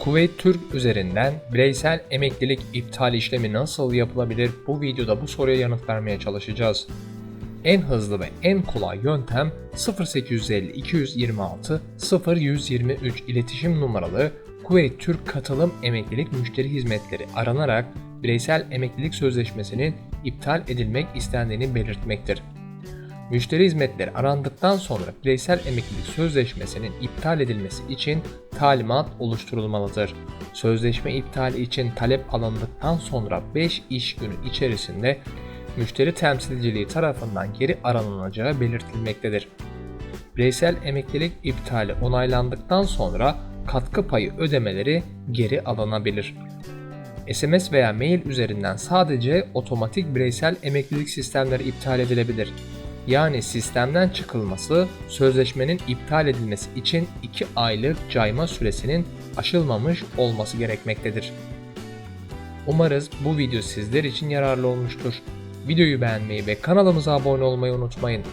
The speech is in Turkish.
Kuveyt Türk üzerinden bireysel emeklilik iptal işlemi nasıl yapılabilir bu videoda bu soruya yanıt vermeye çalışacağız. En hızlı ve en kolay yöntem 0850 226 0123 iletişim numaralı Kuveyt Türk Katılım Emeklilik Müşteri Hizmetleri aranarak bireysel emeklilik sözleşmesinin iptal edilmek istendiğini belirtmektir. Müşteri hizmetleri arandıktan sonra bireysel emeklilik sözleşmesinin iptal edilmesi için talimat oluşturulmalıdır. Sözleşme iptali için talep alındıktan sonra 5 iş günü içerisinde müşteri temsilciliği tarafından geri aranılacağı belirtilmektedir. Bireysel emeklilik iptali onaylandıktan sonra katkı payı ödemeleri geri alınabilir. SMS veya mail üzerinden sadece otomatik bireysel emeklilik sistemleri iptal edilebilir. Yani sistemden çıkılması sözleşmenin iptal edilmesi için 2 aylık cayma süresinin aşılmamış olması gerekmektedir. Umarız bu video sizler için yararlı olmuştur. Videoyu beğenmeyi ve kanalımıza abone olmayı unutmayın.